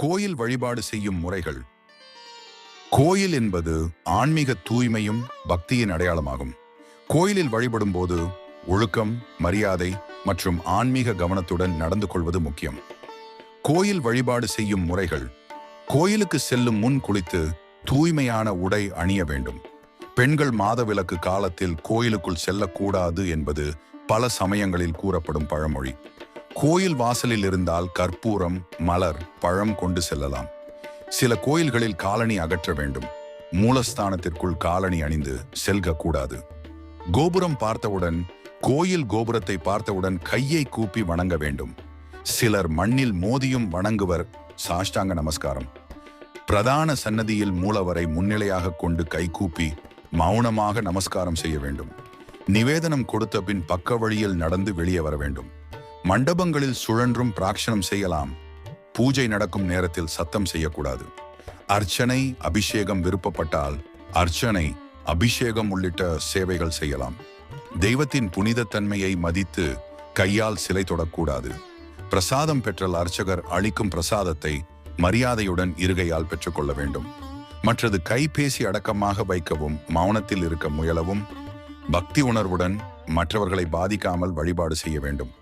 கோயில் வழிபாடு செய்யும் முறைகள். கோயில் என்பது ஆன்மீக தூய்மையும் பக்தியின் அடையாளமாகும். கோயிலில் வழிபடும் போது ஒழுக்கம் மரியாதை மற்றும் ஆன்மீக கவனத்துடன் நடந்து கொள்வது முக்கியம். கோயில் வழிபாடு செய்யும் முறைகள். கோயிலுக்கு செல்லும் முன் குளித்து தூய்மையான உடை அணிய வேண்டும். பெண்கள் மாதவிலக்கு காலத்தில் கோயிலுக்குள் செல்லக்கூடாது என்பது பல சமயங்களில் கூறப்படும் பழமொழி. கோயில் வாசலில் இருந்தால் கற்பூரம் மலர் பழம் கொண்டு செல்லலாம். சில கோயில்களில் காலணி அகற்ற வேண்டும். மூலஸ்தானத்திற்குள் காலணி அணிந்து செல்கக்கூடாது கோபுரம் பார்த்தவுடன் கோயில் கோபுரத்தை பார்த்தவுடன் கையை கூப்பி வணங்க வேண்டும். சிலர் மண்ணில் மோதியும் வணங்குவர். சாஷ்டாங்க நமஸ்காரம். பிரதான சன்னதியில் மூலவரை முன்னிலையாக கொண்டு கைகூப்பி மௌனமாக நமஸ்காரம் செய்ய வேண்டும். நிவேதனம் கொடுத்த பின் பக்க வழியில் நடந்து வெளியே வர வேண்டும். மண்டபங்களில் சுழன்றும் பிராக்ஷனம் செய்யலாம். பூஜை நடக்கும் நேரத்தில் சத்தம் செய்யக்கூடாது. அர்ச்சனை அபிஷேகம் விருப்பப்பட்டால் அர்ச்சனை அபிஷேகம் உள்ளிட்ட சேவைகள் செய்யலாம். தெய்வத்தின் புனிதத்தன்மையை மதித்து கையால் சிலை தொடக்கூடாது. பிரசாதம் பெற்றால் அர்ச்சகர் அளிக்கும் பிரசாதத்தை மரியாதையுடன் இருகையால் பெற்றுக்கொள்ள வேண்டும். மற்றது கைபேசி அடக்கமாக வைக்கவும் மௌனத்தில் இருக்க முயலவும் பக்தி உணர்வுடன் மற்றவர்களை பாதிக்காமல் வழிபாடு செய்ய வேண்டும்.